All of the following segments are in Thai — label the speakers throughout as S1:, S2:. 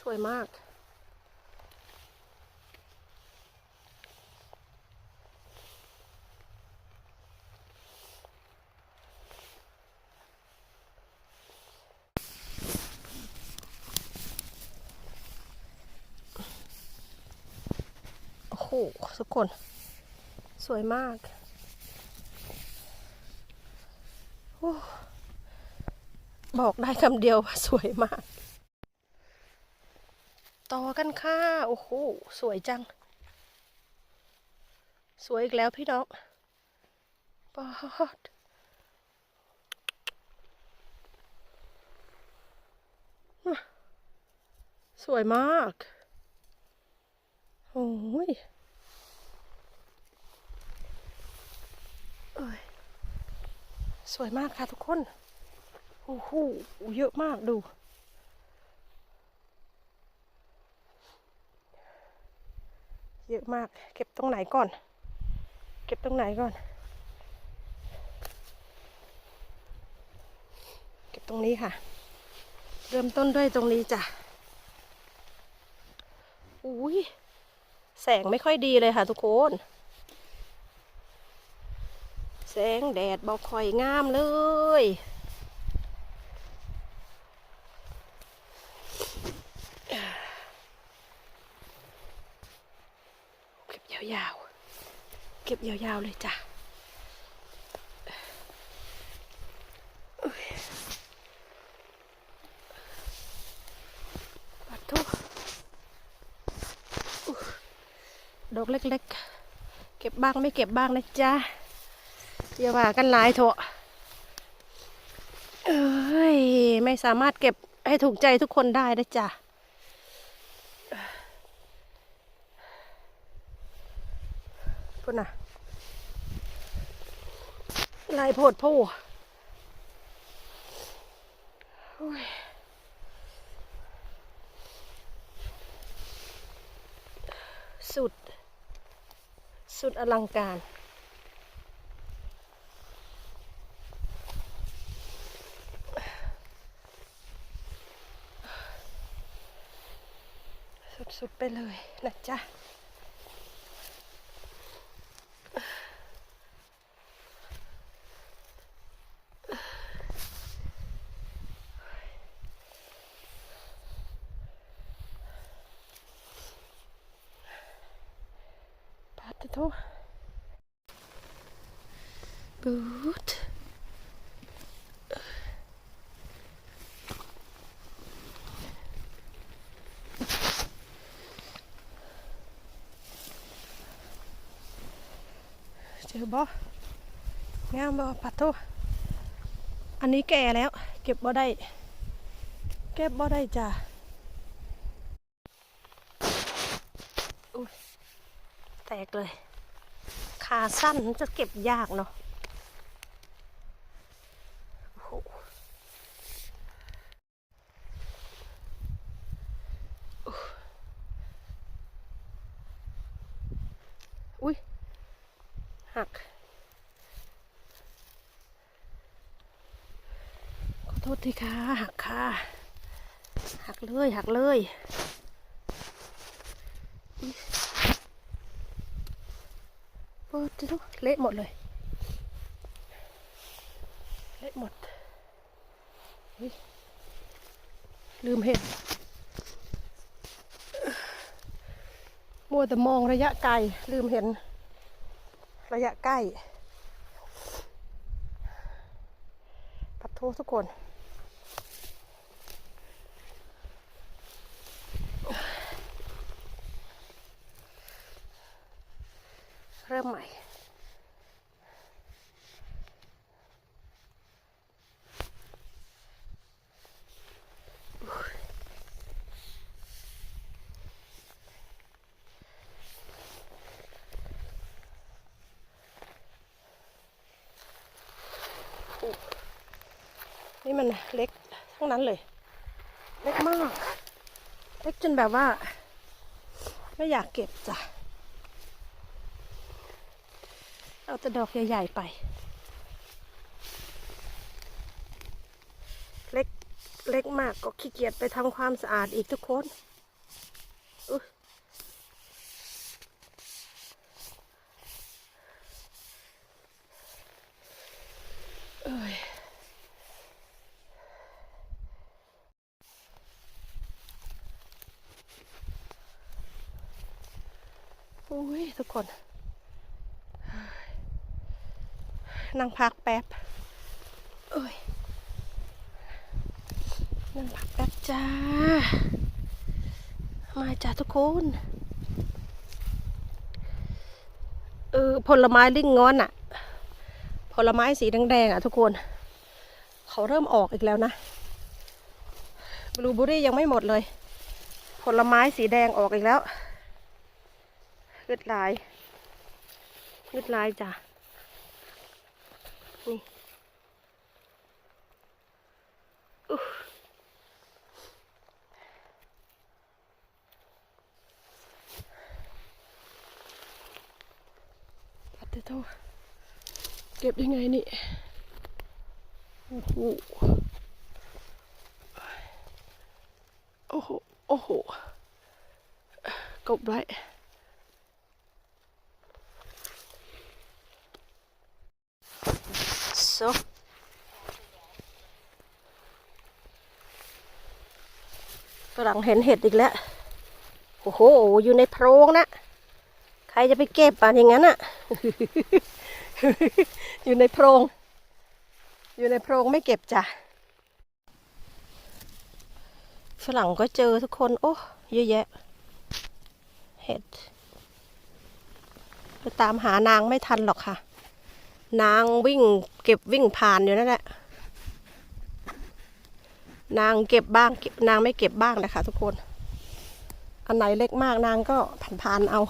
S1: สวยมาก โอ้โห ทุกคน สวยมากบอกได้คำเดียวว่าสวยมาก ต่อกันค่ะ โอ้โห สวยจัง สวยอีกแล้วพี่น้องปอดสวยมาก โอ้ยเอ้ย สวยมากค่ะทุกคน โอ้โห เยอะมากดู เยอะมาก เก็บตรงไหนก่อน เก็บตรงไหนก่อน เก็บตรงนี้ค่ะ เริ่มต้นด้วยตรงนี้จ้ะอุ้ยแสงไม่ค่อยดีเลยค่ะทุกคน แสงแดดบอกค่อยงามเลย เก็บยาวๆ เก็บยาวๆเลยจ้ะปัดทุกดอกเล็กๆ เก็บบ้างไม่เก็บบ้างนะจ๊ะอย่าว่ากันหลายเถอะเอ้ย ไม่สามารถเก็บให้ถูกใจทุกคนได้นะจ๊ะ พุ่นน่ะลายโพดผู้สุด สุดอลังการสุดๆไปเลยนะจ๊ะ ปาดโทบูทเจอบ่งามบ่ปัดโทอันนี้แก่แล้ว เก็บบ่ได้ เก็บบ่ได้จ้ะอุ้ย แตก เลย ขาสั้นจะเก็บยากเนาะโอ้โหอุ้ยหัก ขอโทษทีค่ะ หักค่ะ หักเลย หักเลย จิลูกเละหมดเลย เละหมดลืมเห็นมัวแต่มองระยะไกล ลืมเห็น ระยะใกล้ปัดโทษทุกคนเริ่มใหม่ มันเล็กทั้งนั้นเลย เล็กมาก เล็กจนแบบว่า ไม่อยากเก็บจ้ะ เอาแต่ดอกใหญ่ๆไป เล็กเล็กมากก็ขี้เกียจไปทำความสะอาดอีกทุกคน ทุกคน นั่งพักแป๊บเอ้ย นั่งพักแป๊บจ้า มาจ้าทุก คนเออผลไม้ลิงงอนอะผลไม้สีแดงๆอะทุกคน เขาเริ่มออกอีกแล้วนะบลูเบอรี่ยังไม่หมดเลย ผลไม้สีแดงออกอีกแล้วเลืดลายเลืดลายจ้ะนี่อุ๊ยปัดเถอะโทษเก็บยังไงนี่ โอ้โห โอ้โห โอ้โห กบไว้ so ฝรั่งเห็นเห็ดอีกแล้ว โอ้โห อยู่ในโพรงนะ รจะไปเก็บอะอย่างนั้นอะอยู่ในโพรง อยู่ในโพรงไม่เก็บจ้ะฝรั่งก็เจอทุกคน โอ้เยอะแยะ เห็ดไปตามหานางไม่ทันหรอกค่ะ นางวิ่งเก็บวิ่งผ่านอยู่นั่นแหละ นางเก็บบ้างนางไม่เก็บบ้างนะคะทุกคน อันไหนเล็กมากนางก็ผ่านๆเอา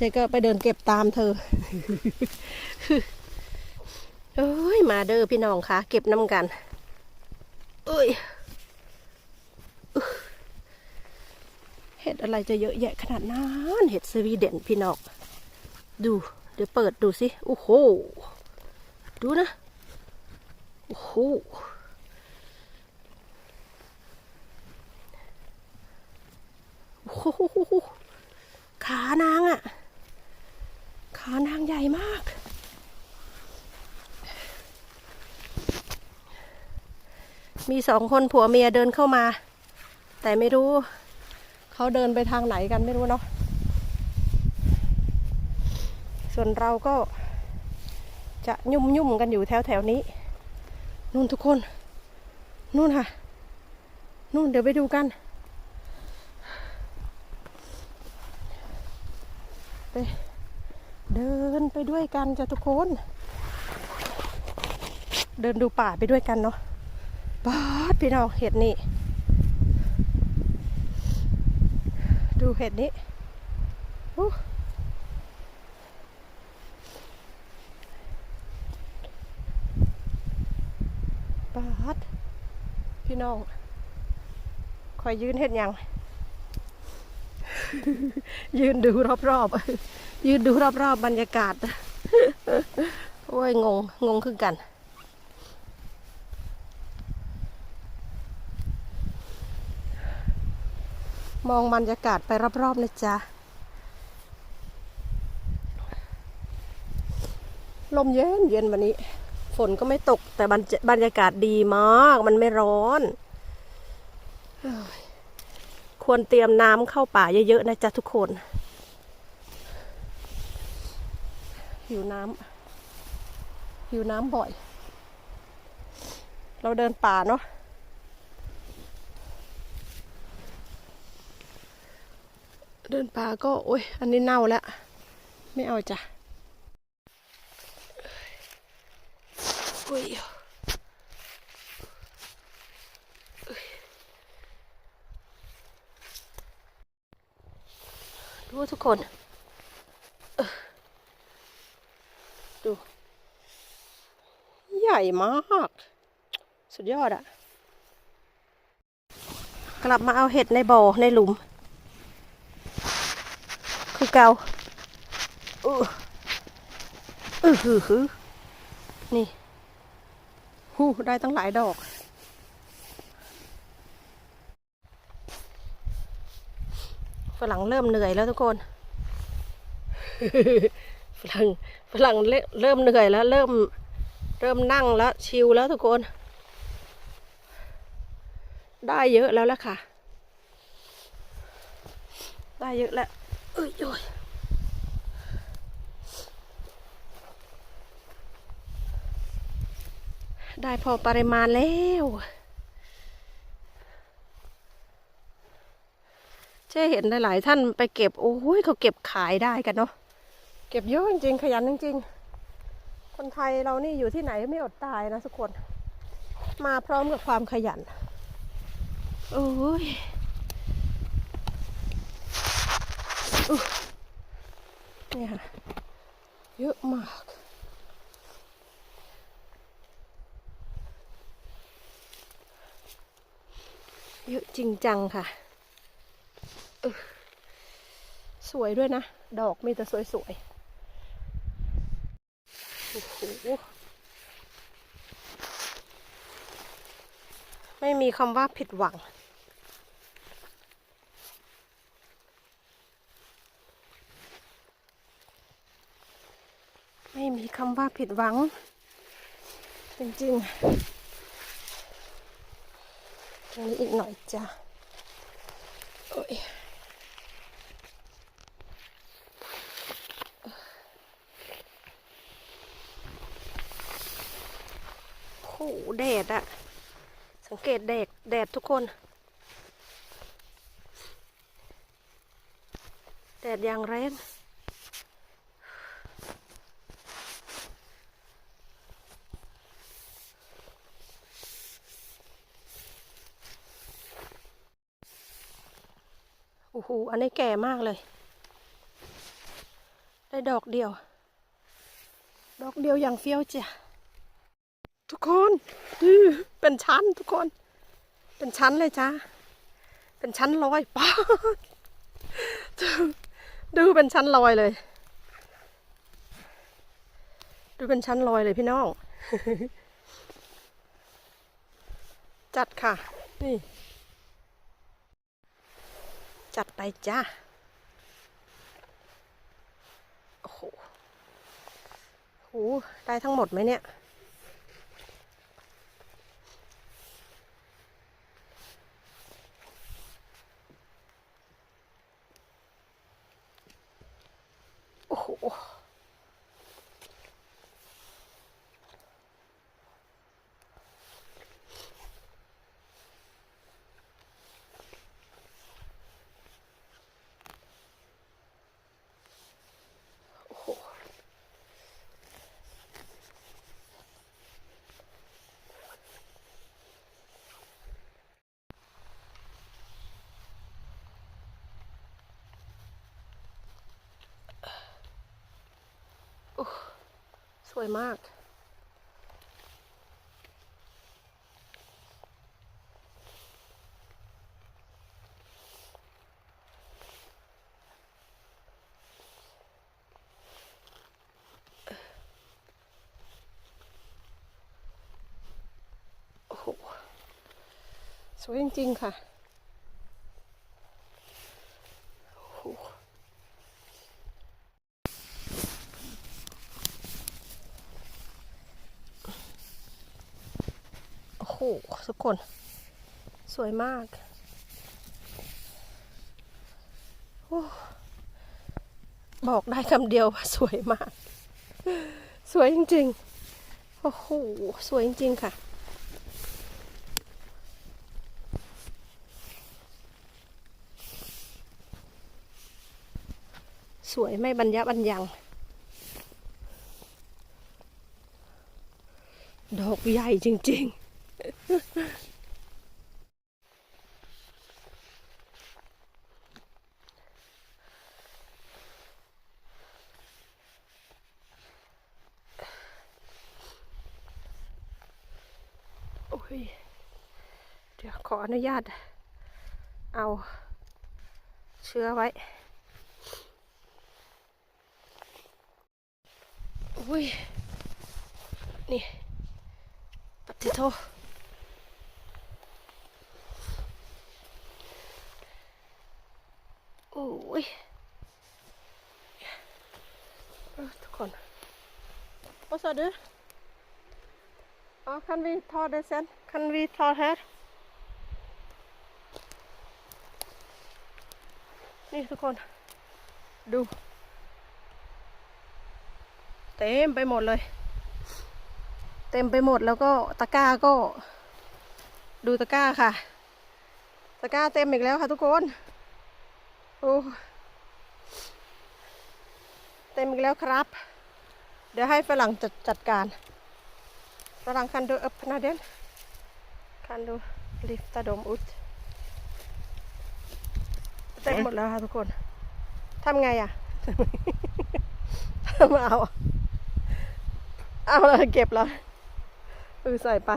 S1: เจ๊ก็ไปเดินเก็บตามเธอเอ้ย มาเด้อพี่น้องคะเก็บน้ำกัน เอ้ยเห็ดอะไรจะเยอะแยะขนาดนั้นเห็ดสวีเดนพี่น้องดูเดี๋ยวเปิดดูสิโอ้โหดูนะโอ้โหโอ้โหขานางอะ ขานางใหญ่มาก มีสองคนผัวเมียเดินเข้ามา แต่ไม่รู้ เขาเดินไปทางไหนกันไม่รู้เนาะส่วนเราก็จะยุ่มยุ่มกันอยู่แถวแถวนี้ นู่นทุกคน นู่นค่ะ นู่นเดี๋ยวไปดูกัน ไป เดินไปด้วยกันจ้ะทุกคน เดินดูป่าไปด้วยกันเนาะป๊าดพี่น้องเห็ดนี่ ดูเห็ดนี้อู้ปาดพี่น้องคอยยืนเห็นยัง ยืนดูรอบๆ ยืนดูรอบๆบบรรยากาศ โอ้ย งง งงคือกัน มองบรรยากาศไปรอบๆนะจ๊ะ ลมเย็นเย็นวันนี้ ฝนก็ไม่ตกแต่บรรยากาศดีมาก มันไม่ร้อน ควรเตรียมน้ำเข้าป่าเยอะๆนะจ๊ะทุกคน หิวน้ำหิวน้ำบ่อย เราเดินป่าเนาะเดินป่าก็ โอ้ยอันนี้เน่าแล้ว ไม่เอาจ้ะอุ้ยดูทุกคนเออดู ให ญ่มาก สุดยอดอะกลับมาเอาเห็ดในบ่อในหลุม คือเกาเออเออหือหือนี่หูได้ตั้งหลายดอก ฝรั่งเริ่มเหนื่อยแล้วทุกคนฝรั่งฝรั่งเริ่มเหนื่อยแล้วเริ่ม เริ่มนั่งแล้วชิลแล้วทุกคน ได้เยอะแล้วละค่ะ ได้เยอะแล้วเอ้ยโยยได้พอปริมาณแล้วเช่เห็นหลาย ๆ ท่านไปเก็บ โอ้ยเขาเก็บขายได้กันเนาะ เก็บเยอะจริงๆ ขยันจริงๆ คนไทยเรานี่อยู่ที่ไหนไม่อดตายนะทุกคน มาพร้อมกับความขยัน โอ้ยอุ๊ยเนี่ยค่ะเยอะมากเยอะจริงจังค่ะเออสวยด้วยนะ ดอกมีแต่สวยๆโอ้โห ไม่มีคำว่าผิดหวัง ไม่มีคำว่าผิดหวัง จริงๆ ตรงนี้อีกหน่อยจ้ะโอ้ยโอ้โหแดดอะสังเกตแดดแดดทุกคน แดดอย่างแรงโอ้โห อันนี้แก่มากเลย ได้ดอกเดียว ดอกเดียวอย่างเฟี้ยวจ้ะ ทุกคนดูเป็นชั้นทุกคน เป็นชั้นเลยจ้าเป็นชั้นลอยป้าดูเป็นชั้นลอยเลย ดูเป็นชั้นลอยเลยพี่น้อง จัดค่ะ นี่ จัดไปจ้าโอ้โหได้ทั้งหมดไหมเนี่ย โอ้โห โอ้โห โอ้ส วยมาก โอ้โห สวยจริง ๆ ค่ะ โอ้โห โอ้โห ทุกคน สวยมากอบอกได้คำเดียวว่าสวยมาก สวยจริงๆ โอ้โห สวยจริงๆค่ะ สวยไม่บรรยะบรรยัง ดอกใหญ่จริง ๆ โอ้ย เดี๋ยวขออนุญาต เอาเชื้อไว้ อุ้ย นี่ปฏิโท โอ้ยทุกคน Vad sa du? Ja, kan vi ta det sen? Kan vi ta här? นี่ทุกคน ดู เต็มไปหมดเลย เต็มไปหมดแล้วก็ตะกร้าก็ ดูตะกร้าค่ะ ตะกร้าเต็มอีกแล้วค่ะทุกคน โอ้เต็มอีกแล้วครับ เดี๋ยวให้ฝรั่งจัดจัดการฝรั่งคันดูอัพนาเดนคันดูลิฟตาดมอุดเต็มหมดแล้วค่ะทุกคนทำไงอะมาเอา เอาเลยเก็บแล้วเออใส่ไป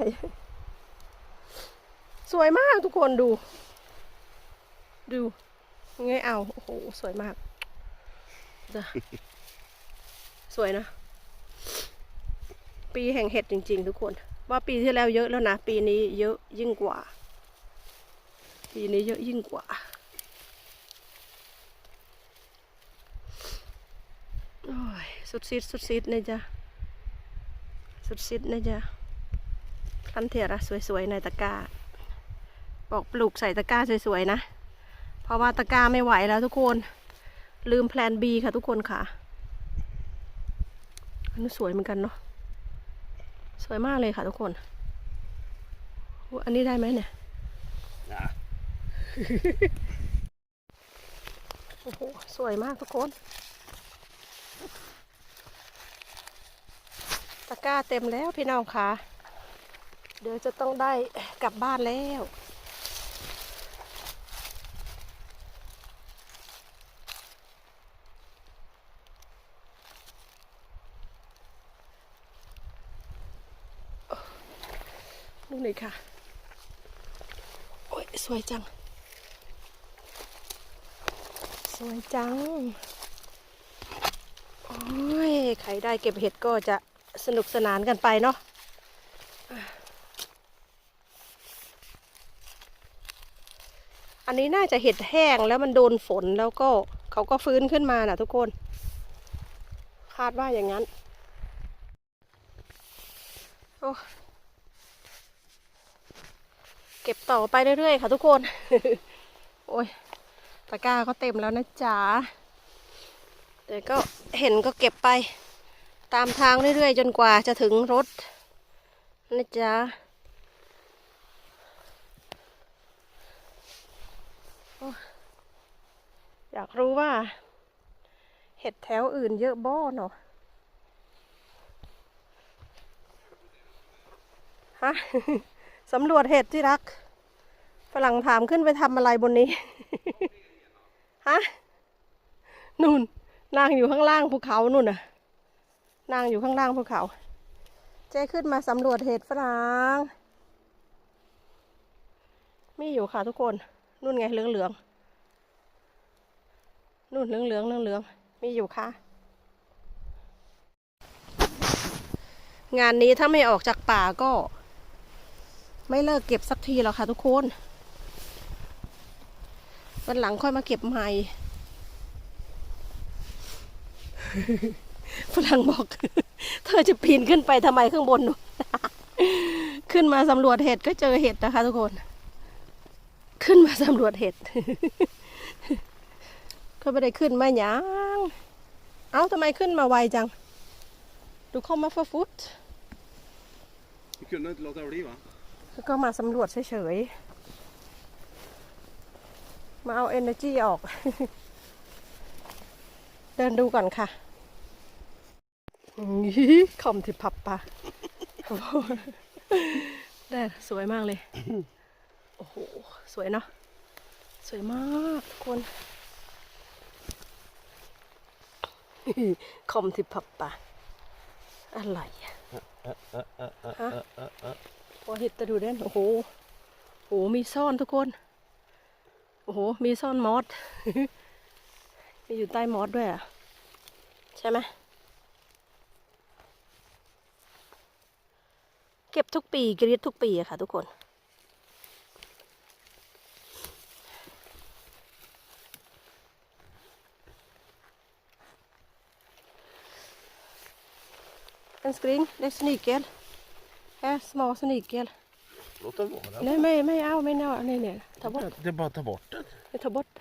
S1: สวยมากทุกคนดู ดู ไงเอา โอ้โห สวยมากจ้ะสวยนะ ปีแห่งเห็ดจริง ๆ ทุกคน ว่าปีที่แล้วเยอะแล้วนะ ปีนี้เยอะยิ่งกว่า ปีนี้เยอะยิ่งกว่า โอ้ย สุดซิดสุดซิดนะจ๊ะ สุดซิดนะจ๊ะพันเทียระสวยๆในตะกร้า บอกปลูกใส่ตะกร้าสวยๆนะ ราะว่าตะกร้าไม่ไหวแล้วทุกคน ลืมแพลน B ค่ะทุกคนค่ะอันนี้สวยเหมือนกันเนาะ สวยมากเลยค่ะทุกคนอุ๊ยอันนี้ได้ไหมเนี่ย
S2: Ja.
S1: โอ้โห สวยมากทุกคน ตะกร้าเต็มแล้วพี่น้องค่ะ เดี๋ยวจะต้องได้กลับบ้านแล้ว ลูกนี้ค่ะ โอ้ยสวยจัง สวยจัง โอ้ยใครได้เก็บเห็ดก็จะสนุกสนานกันไปเนาะอันนี้น่าจะเห็ดแห้งแล้วมันโดนฝนแล้วก็เขาก็ฟื้นขึ้นมาน่ะทุกคน คาดว่าอย่างนั้น โอ้ เก็บต่อไปเรื่อยๆค่ะทุกคน โอ้ยตะกร้าก็เต็มแล้วนะจ๊ะแต่ก็เห็นก็เก็บไป ตามทางเรื่อยๆ จนกว่าจะถึงรถนะจ๊ะอยากรู้ว่า เห็ดแถวอื่นเยอะบ้อเนาะฮะ สำรวจเห็ดที่รัก ฝรั่งถามขึ้นไปทำอะไรบนนี้ ฮะนู่นนางอยู่ข้างล่างภูเขานู่นน่ะ นางอยู่ข้างล่างภูเขา เจ๊ขึ้นมาสำรวจเห็ดฝรั่งมีอยู่ค่ะทุกคน นู่นไงเหลืองเหลืองนู่นเหลืองเหลืองเหลืองเหลืองมีอยู่ค่ะ งานนี้ถ้าไม่ออกจากป่าก็ ไม่เลิกเก็บสักทีหรอกค่ะทุกคน วันหลังค่อยมาเก็บใหม่ฝรั่งบอก เธอจะปีนขึ้นไปทำไมข้างบน ขึ้นมาสำรวจเห็ดก็เจอเห็ดนะคะ ทุกคน ขึ้นมาสำรวจเห็ดก็ไม่ได้ขึ้นมาหยังเอ้าทำไมขึ้นมาไวจัง ดูเข้ามาฟฟุต
S2: Vi kunde inte låta bli va?
S1: แล้วก็มาสำรวจเฉยๆ มาเอา energy ออก เดินดูก่อนค่ะอี้คอมที่พับปะได้สวยมากเลย โอ้โห สวยเนาะ สวยมากทุกคนคอมที่พับปะอะไรอะฮะ พอเห็ดตะดูเด่นโอ้โหโอ้โหมีซ่อนทุกคน โอ้โห มีซ่อนมอสมีอยู่ใต้มอสด้วยอะ ใช่ไหมเก็บทุกปีกรีดทุกปีอะค่ะทุกคน En skring, det är snikel. Här, små snikel.
S2: Låt det vara.
S1: Nej, nej, nej, au, men nej, nej, nej. Ta bort.
S2: Det är bara att ta bort det.
S1: Vi tar bort.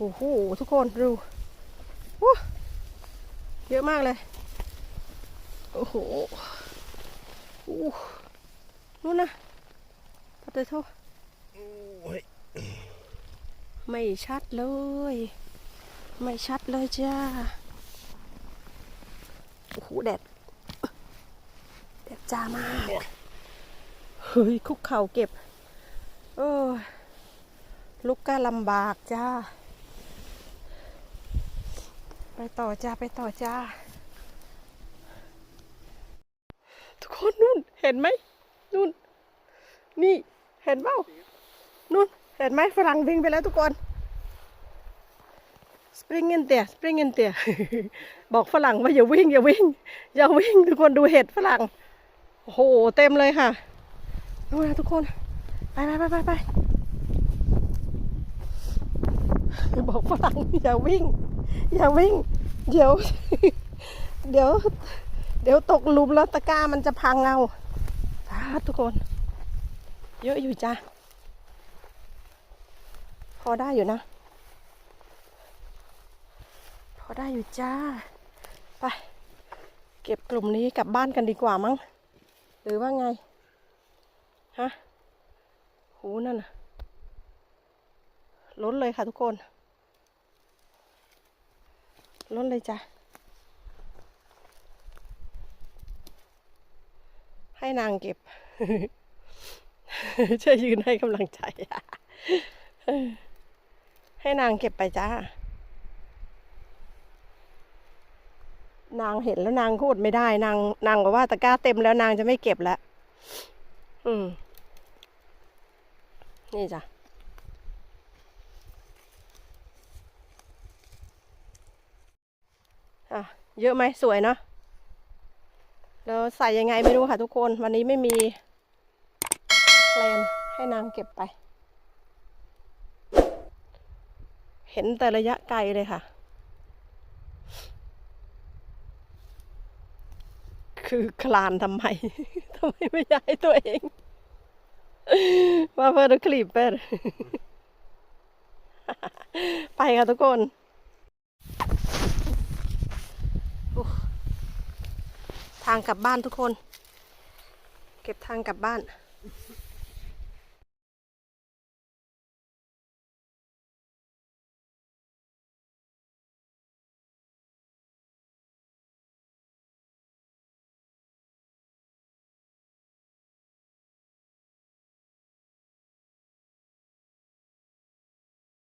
S1: Oho, ทุกคนดูอู้เยอะมากเลย โอ้โหอู้นู่นนะปะเตโท
S2: Oj.
S1: ไม่ชัดเลย ไม่ชัดเลยจ้า โอ้โหแดดแดดจ้ามากเฮ้ยคุกเข่าเก็บเออลุกก็ลำบากจ้า ไปต่อจ้าไปต่อจ้า ทุกคนนู่นเห็นไหมนู่น นี่เห็นเปล่านู่นเห็นไหมฝรั่งวิ่งไปแล้วทุกคนส ปริงเงินเตียสปริงเงินเตียบอกฝรั่งว่าอย่าวิ่งอย่าวิ่ง อย่าวิ่งทุกคนดูเห็ดฝรั่งโอ้โหเต็มเลยค่ะนู่นนะทุกคน ไปไปไปไปไปบอกฝรั่งอย่าวิ่ง อย่าวิ่ง เดี๋ยว เดี๋ยว เดี๋ยวตกหลุมแล้วตะกร้ามันจะพังเอาสาธุทุกคน เยอะอยู่จ้ะพอได้อยู่นะ อได้อยู่จ้า ไป เก็บกลุ่มนี้กลับบ้านกันดีกว่ามั้ง หรือว่าไง ฮะ หูนั่นน่ะล้นเลยค่ะทุกคน ล้นเลยจ้ะ ให้นางเก็บ ช่วยยืนให้กำลังใจ ให้นางเก็บไปจ้า นางเห็นแล้วนางพูดไม่ได้ นางนางบอกว่าตะกร้าเต็มแล้วนางจะไม่เก็บแล้วอืม นี่จ้ะอะเยอะไหมสวยเนาะแล้วใส่ยังไงไม่รู้ค่ะทุกคน วันนี้ไม่มีแพลนให้นางเก็บไป เห็นแต่ระยะไกลเลยค่ะ คือคลานทำไมทำไมไม่ย้ายตัวเอง มาเพื่อคลิปเปอร์ไปค่ะทุกคนทางกลับบ้านทุกคน เก็บทางกลับบ้าน